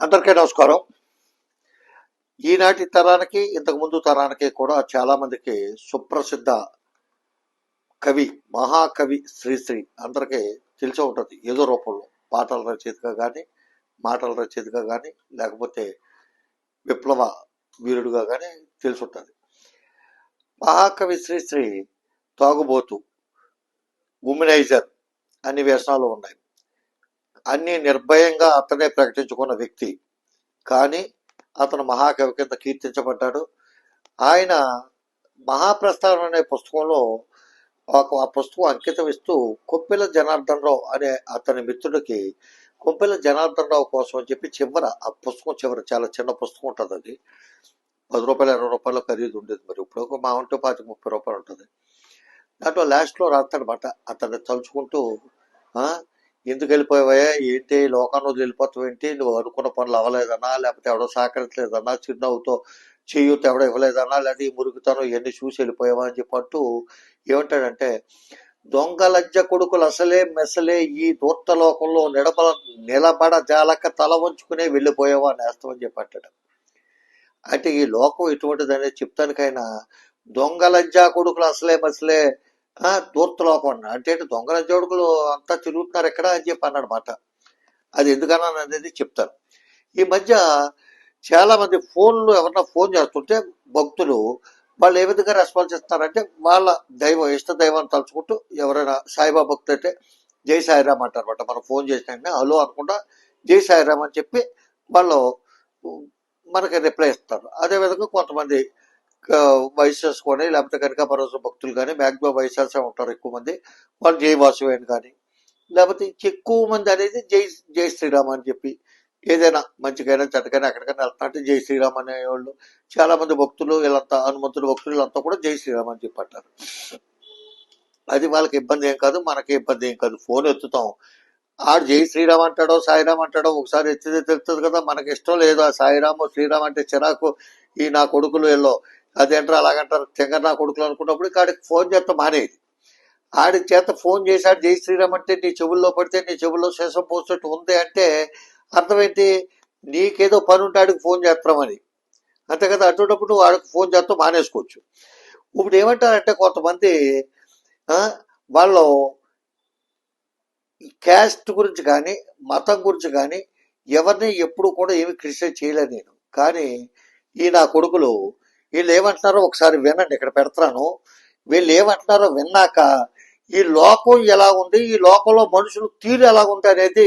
అందరికీ నమస్కారం. ఈనాటి తరానికి ఇంతకు ముందు తరానికి కూడా చాలామందికి సుప్రసిద్ధ కవి మహాకవి శ్రీశ్రీ అందరికీ తెలిసే ఉంటుంది. ఏదో రూపంలో పాటల రచయితగా కానీ మాటల రచయితగా కానీ లేకపోతే విప్లవ వీరుడుగా కానీ తెలిసి ఉంటుంది. మహాకవి శ్రీశ్రీ తాగుబోతు ఉమినైజర్ అన్ని వ్యసనాలు ఉన్నాయి. అన్ని నిర్భయంగా అతనే ప్రకటించుకున్న వ్యక్తి. కానీ అతను మహాకవి కింద కీర్తించబడ్డాడు. ఆయన మహాప్రస్థానం అనే పుస్తకంలో ఒక ఆ పుస్తకం అంకితం ఇస్తూ కొప్పెల జనార్దనరావు అనే అతని మిత్రుడికి కొప్పెల జనార్దన్ రావు కోసం అని చెప్పి చివర ఆ పుస్తకం చివర చాలా చిన్న పుస్తకం ఉంటుంది అది. పది రూపాయలు ఇరవై రూపాయలు ఖరీదు ఉండేది మరి. ఇప్పుడు ఒక మా ఉంటే పాతి ముప్పై రూపాయలు ఉంటుంది. దాంట్లో లాస్ట్లో రాస్తాడనమాట అతన్ని తలుచుకుంటూ ఎందుకు వెళ్ళిపోయావయ్యా? ఏంటి? లోకంలో వెళ్ళిపోతావు ఏంటి? నువ్వు అనుకున్న పనులు అవ్వలేదన్నా లేకపోతే ఎవడో సహకరించలేదన్నా చిరునవ్వుతో చేయూత ఎవడో ఇవ్వలేదన్నా లేకపోతే ఈ మురుగుతాను ఇవన్నీ చూసి వెళ్ళిపోయావా అని చెప్పి అంటూ ఏమంటాడంటే దొంగలజ్జ కొడుకులు అసలే మెసలే ఈ దూర్త లోకంలో నిడబల నిలబడ జాలక తల వంచుకునే వెళ్ళిపోయావా నేస్తామని చెప్పి అంటాడు అంటే ఈ లోకం ఎటువంటిది అనేది చెప్తానికైనా దొంగలజ్జా కొడుకులు అసలే మసలే దూర్తలోకం అంటే దొంగల జోడుకులు అంతా తిరుగుతున్నారు ఎక్కడ అని చెప్పి అన్నాడు అది ఎందుకన్నా అనేది చెప్తారు ఈ మధ్య చాలా మంది ఫోన్లు ఎవరన్నా ఫోన్ చేస్తుంటే భక్తులు వాళ్ళు ఏ విధంగా రెస్పాన్స్ ఇస్తారంటే వాళ్ళ దైవం ఇష్ట దైవాన్ని తలుచుకుంటూ ఎవరైనా సాయిబాబా భక్తులు అయితే జై సాయిరామ్ అంటారనమాట మనం ఫోన్ చేసిన హలో అనుకుంటా జై సాయిరామ్ అని చెప్పి వాళ్ళు మనకి రిప్లై ఇస్తారు. అదేవిధంగా కొంతమంది వైశ్యస్ కానీ లేకపోతే కనుక పరవశ భక్తులు కానీ మ్యాక్సిమం వైశ్యాసే ఉంటారు ఎక్కువ మంది. వాళ్ళు జై వాసువేన్ కానీ లేకపోతే ఎక్కువ మంది అనేది జై జై శ్రీరామ్ అని చెప్పి ఏదైనా మంచికైనా చెడ్డకైనా ఎక్కడికైనా వెళ్తాంటే జై శ్రీరామ్ అనేవాళ్ళు. చాలా మంది భక్తులు వీళ్ళంతా హనుమంతుడు భక్తులు వీళ్ళంతా కూడా జై శ్రీరామ్ అని చెప్పి అంటారు. అది వాళ్ళకి ఇబ్బంది ఏం కాదు మనకి ఇబ్బంది ఏం కాదు. ఫోన్ ఎత్తుతాం. ఆడు జై శ్రీరామ్ అంటాడో సాయిరామ్ అంటాడో ఒకసారి ఎత్తితే తెలుస్తుంది కదా మనకి ఇష్టం లేదు ఆ సాయిరాము శ్రీరామ్ అంటే చిరాకు ఈ నా కొడుకులు వీళ్ళు అదేంట్రా అలాగంటారు? తెగ నా కొడుకులు అనుకున్నప్పుడు ఆడికి ఫోన్ చేస్తే మానేది. ఆడి చేత ఫోన్ చేశాడు జై శ్రీరామ్ అంటే నీ చెవుల్లో పడితే నీ చెవుల్లో శేషం పోసినట్టు ఉంది అంటే అర్థమేంటి? నీకేదో పని ఉంటే ఆడికి ఫోన్ చేస్తామని అంతే కదా? అటువంటిప్పుడు నువ్వు ఆడికి ఫోన్ చేస్తూ మానేసుకోవచ్చు. ఇప్పుడు ఏమంటారంటే కొంతమంది వాళ్ళు క్యాస్ట్ గురించి కానీ మతం గురించి కానీ ఎవరిని ఎప్పుడు కూడా ఏమి క్రిటిసైజ్ చేయలేదు నేను. కానీ ఈ నా కొడుకులు వీళ్ళు ఏమంటున్నారో ఒకసారి వినండి ఇక్కడ పెడతాను. వీళ్ళు ఏమంటున్నారో విన్నాక ఈ లోకం ఎలా ఉంది ఈ లోకంలో మనుషులు తీరు ఎలా ఉంది అనేది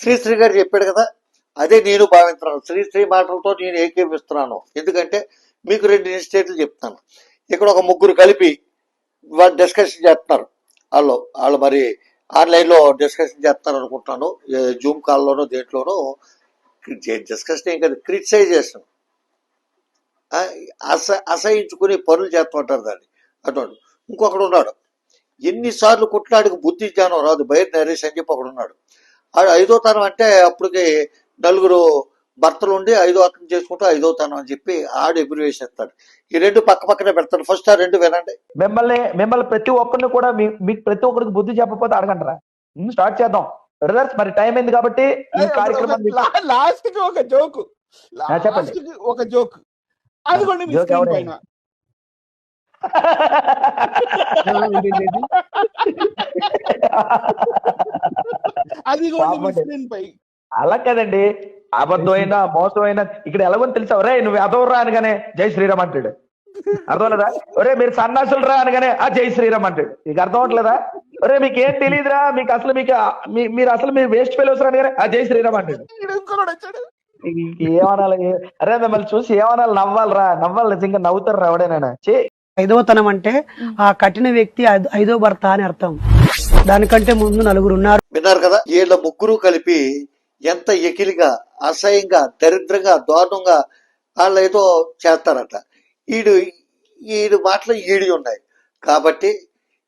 శ్రీశ్రీ గారు చెప్పాడు కదా అదే నేను భావిస్తున్నాను. శ్రీశ్రీ మాటలతో నేను ఏకీపిస్తున్నాను ఎందుకంటే మీకు రెండు ఇన్స్టేట్లు చెప్తాను. ఇక్కడ ఒక ముగ్గురు కలిపి వాళ్ళు డిస్కషన్ చేస్తున్నారు. వాళ్ళు వాళ్ళు మరి ఆన్లైన్లో డిస్కషన్ చేస్తున్నారు అనుకుంటున్నాను జూమ్ కాల్లోనో దేంట్లోనో డిస్కషన్ ఏం కాదు క్రిటిసైజేషన్ అస అసహించుకుని పనులు చేస్తుంటారు దాన్ని. అటువంటి ఇంకొకడు ఉన్నాడు. ఎన్నిసార్లు కుట్లాడికి బుద్ధి జ్ఞానం రాదు. బయట నరేష్ అని చెప్పి ఒకడు ఉన్నాడు. ఆడు ఐదో తనం అంటే అప్పటికి నలుగురు భర్తలు ఉండి ఐదో అతను చేసుకుంటూ ఐదో తనం అని చెప్పి ఆడు ఎబ్రివేషన్ ఇస్తాడు. ఈ రెండు పక్క పక్కనే పెడతాడు. ఫస్ట్ ఆ రెండు వినండి. మిమ్మల్ని మిమ్మల్ని ప్రతి ఒక్కరిని కూడా మీకు ప్రతి ఒక్కరికి బుద్ధి చెప్పకపోతే అడగంటారా స్టార్ట్ చేద్దాం. బ్రదర్స్ మరి టైం అయింది కాబట్టి ఈ కార్యక్రమం లాస్ట్ ఒక జోక్. లాస్ట్ ఒక జోక్. అదిగోండి మీ జోక్ స్క్రీన్ ఎవరు? పైన. అదిగోండి మీ పాపం. స్క్రీన్ పై. అలా కదండి. అబద్ధం అయినా మోసం అయినా ఇక్కడ ఎలాగో తెలుసా. ఒరే నువ్వు ఎదవరా అనగానే జై శ్రీరామ్ అంటాడు. అర్థం ఒరే మీరు సన్నాసులు రా అనగానే ఆ జై శ్రీరామ్ అంటాడు. మీకు అర్థం అవట్లేదా ఒరే మీకు ఏం తెలియదురా మీకు అసలు మీకు మీరు అసలు మీరు వేస్ట్ ఫెలోస్ అనగానే ఆ జై శ్రీరామ్ అంటాడు. ఏమనాలి? అరే మిమ్మల్ని చూసి ఏమనాలి? నవ్వాలిరా. నవ్వాలి నిజంగా నవ్వుతారు ఎవడైనా చే ఐదవతనం అంటే ఆ కఠిన వ్యక్తి ఐద- ఐదో భర్త అని అర్థం. దానికంటే ముందు నలుగురు ఉన్నారు. విన్నారు కదా? వీళ్ళ ముగ్గురు కలిపి ఎంత ఎకిలిగా అసహ్యంగా దరిద్రంగా దారుణంగా వాళ్ళు ఏదో చేస్తారట. ఈడు ఈడు మాటలు ఈడి ఉన్నాయి. కాబట్టి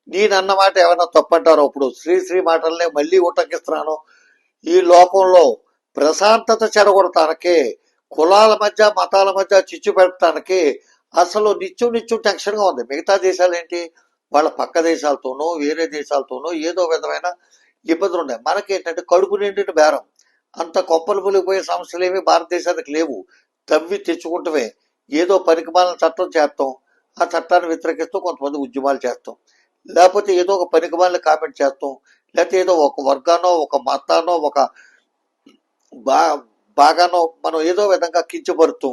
నేనన్న మాట ఏమైనా తప్పంటారో ఇప్పుడు శ్రీశ్రీ మాటల్ని మళ్ళీ ఉటకిస్తున్నాను. ఈ లోకంలో ప్రశాంతత చెడగొడటానికి కులాల మధ్య మతాల మధ్య చిచ్చు పెడటానికి అసలు నిత్యం నిత్యం టెన్షన్గా ఉంది. మిగతా దేశాలు ఏంటి వాళ్ళ పక్క దేశాలతోనూ వేరే దేశాలతోనూ ఏదో విధమైన ఇబ్బందులు ఉన్నాయి మనకి ఏంటంటే కడుపు నిండిన బేరం. అంత కొప్పలు పులిగిపోయే సమస్యలు ఏమి భారతదేశానికి లేవు. తవ్వి తెచ్చుకుంటమే. ఏదో పనికిమాలిన చట్టం చేస్తాం. ఆ చట్టాన్ని వ్యతిరేకిస్తూ కొంతమంది ఉద్యమాలు చేస్తాం. లేకపోతే ఏదో ఒక పనికిమాలిన కామెంట్ చేస్తాం. లేకపోతే ఏదో ఒక వర్గానో ఒక మతానో ఒక బా బాగానో మనం ఏదో విధంగా కించబడుతూ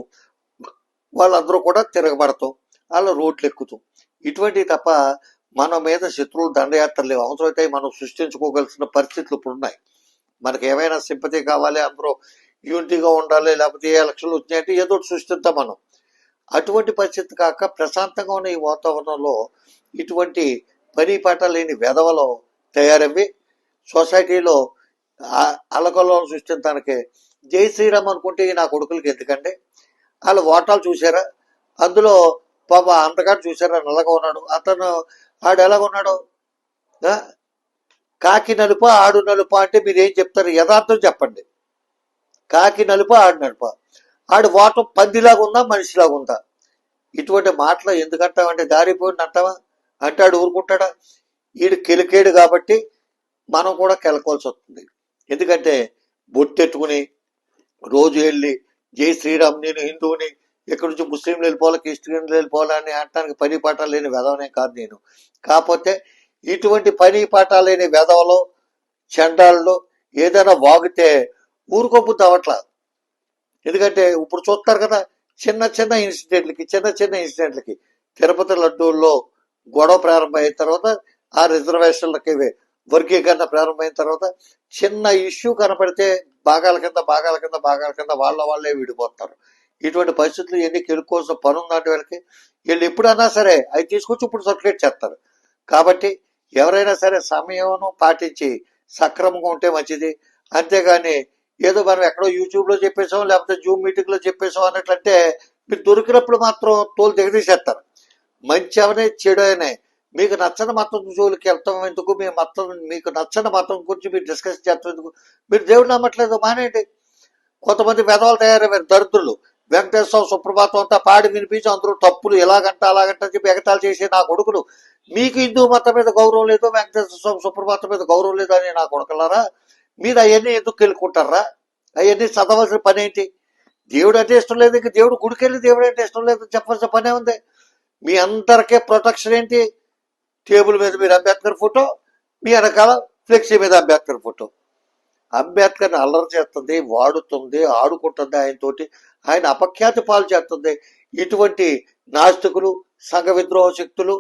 వాళ్ళందరూ కూడా తిరగబడతాం. వాళ్ళ రోడ్లు ఎక్కుతాం. ఇటువంటివి తప్ప మన మీద శత్రువులు దండయాత్ర లేవు. అవసరమైతే మనం సృష్టించుకోగలిసిన పరిస్థితులు ఇప్పుడు ఉన్నాయి. మనకి ఏమైనా సింపతి కావాలి అందరూ యూనిటీగా ఉండాలి లేకపోతే ఏ ఎలక్షన్లు వచ్చినాయంటే ఏదో సృష్టిద్దాం మనం. అటువంటి పరిస్థితి కాక ప్రశాంతంగా ఉన్న ఈ వాతావరణంలో ఇటువంటి పని పాట లేని వెధవలో తయారవి సొసైటీలో ఆ- అలకల్లోలం సృష్టించడానికి జై శ్రీరామ్ అనుకుంటే ఈ నా కొడుకులకి ఎందుకండి? వాళ్ళ ఓటాలు చూసారా అందులో పాప అంతకాడు చూసారా నల్లగా ఉన్నాడు. అతను ఆడు ఎలాగ ఉన్నాడు? కాకి నలుప ఆడు నలుప అంటే మీరు ఏం చెప్తారు? యథార్థం చెప్పండి. కాకి నలుప ఆడు నలుప. ఆడు ఓటం పందిలాగా ఉందా? మనిషిలాగా ఉందా? ఇటువంటి మాటలు ఎందుకంటామంటే దారిపోయింది అంటావా? అంటే ఆడు ఊరుకుంటాడా? ఈడు కెలికేడు కాబట్టి మనం కూడా కెలకోవాల్సి వస్తుంది. ఎందుకంటే బొట్టెట్టుకుని రోజు వెళ్ళి జై శ్రీరామ్ నేను హిందువుని ఎక్కడి నుంచి ముస్లింలు వెళ్ళిపోవాలి క్రిస్టియన్లు వెళ్ళిపోవాలని అనడానికి పని పాట లేని వెధవనే కాదు నేను. కాకపోతే ఇటువంటి పని పాట లేని వెధవలు చండాలలో ఏదైనా వాగితే ఊరుకోబుద్ది అవ్వట్లేదు ఎందుకంటే ఇప్పుడు చూస్తారు కదా చిన్న చిన్న ఇన్సిడెంట్లకి చిన్న చిన్న ఇన్సిడెంట్లకి తిరుపతి లడ్డూల్లో గొడవ ప్రారంభమైన తర్వాత ఆ రిజర్వేషన్లకి వర్గీకరణ ప్రారంభమైన తర్వాత చిన్న ఇష్యూ కనపడితే భాగాల కింద భాగాల కింద భాగాల కింద వాళ్ళ వాళ్ళే విడిపోతారు. ఇటువంటి పరిస్థితులు ఎన్ని కెలుకోవాల్సిన పని ఉందంటే వీళ్ళకి వీళ్ళు ఎప్పుడన్నా సరే అవి తీసుకొచ్చి ఇప్పుడు సర్క్యులేట్ చేస్తారు. కాబట్టి ఎవరైనా సరే సమయం పాటించి సక్రమంగా ఉంటే మంచిది. అంతేగాని ఏదో మనం ఎక్కడో యూట్యూబ్లో చెప్పేసాం లేకపోతే జూమ్ మీటింగ్లో చెప్పేసాం అన్నట్లంటే మీరు దొరికినప్పుడు మాత్రం తోలు దిగదీసేస్తారు మంచి అవనే చెడు అయినా మీకు నచ్చని మతం జోలికి వెళ్తాం ఎందుకు? మీ మతం మీకు నచ్చని మతం గురించి మీరు డిస్కస్ చేస్తాం ఎందుకు? మీరు దేవుడు నమ్మట్లేదు మానేయండి. కొంతమంది పెదవాళ్ళు తయారయ్యారు దరిద్రులు. వెంకటేశ్వర సుప్రభాతం అంతా పాడి వినిపించి అందరూ తప్పులు ఎలాగంట అలాగంట అని చెప్పి ఎగతాలు చేసే నా కొడుకులు. మీకు హిందూ మతం మీద గౌరవం లేదు వెంకటేశ్వర స్వామి సుప్రభాతం మీద గౌరవం లేదు అని నా కొడుకులారా? మీరు అవన్నీ ఎందుకు వెళ్ళుకుంటారా అవన్నీ చదవలసిన పని ఏంటి? దేవుడు అంటే ఇష్టం లేదు ఇంక దేవుడు గుడికెళ్ళి దేవుడు అంటే ఇష్టం లేదు చెప్పవలసిన పనే ఉంది. మీ అందరికీ ప్రొటెక్షన్ ఏంటి? టేబుల్ మీద మీరు అంబేద్కర్ ఫోటో మీ వెనకాల ఫ్లెక్సీ మీద అంబేద్కర్ ఫోటో. అంబేద్కర్ని అల్లరి చేస్తుంది వాడుతుంది ఆడుకుంటుంది ఆయనతోటి. ఆయన అపఖ్యాతి పాలు చేస్తుంది. ఇటువంటి నాస్తికులు సంఘ విద్రోహ శక్తులు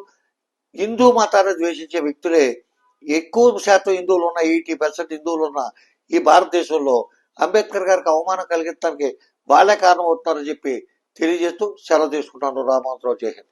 హిందూ మతాన్ని ద్వేషించే వ్యక్తులే ఎక్కువ శాతం హిందువులు ఉన్న ఎయిటీ పర్సెంట్ హిందువులు ఉన్న ఈ భారతదేశంలో అంబేద్కర్ గారికి అవమానం కలిగించడానికి వాళ్ళే కారణం అవుతున్నారని చెప్పి తెలియజేస్తూ సెలవు తీసుకుంటాను రామంతరావు రావు హింద్.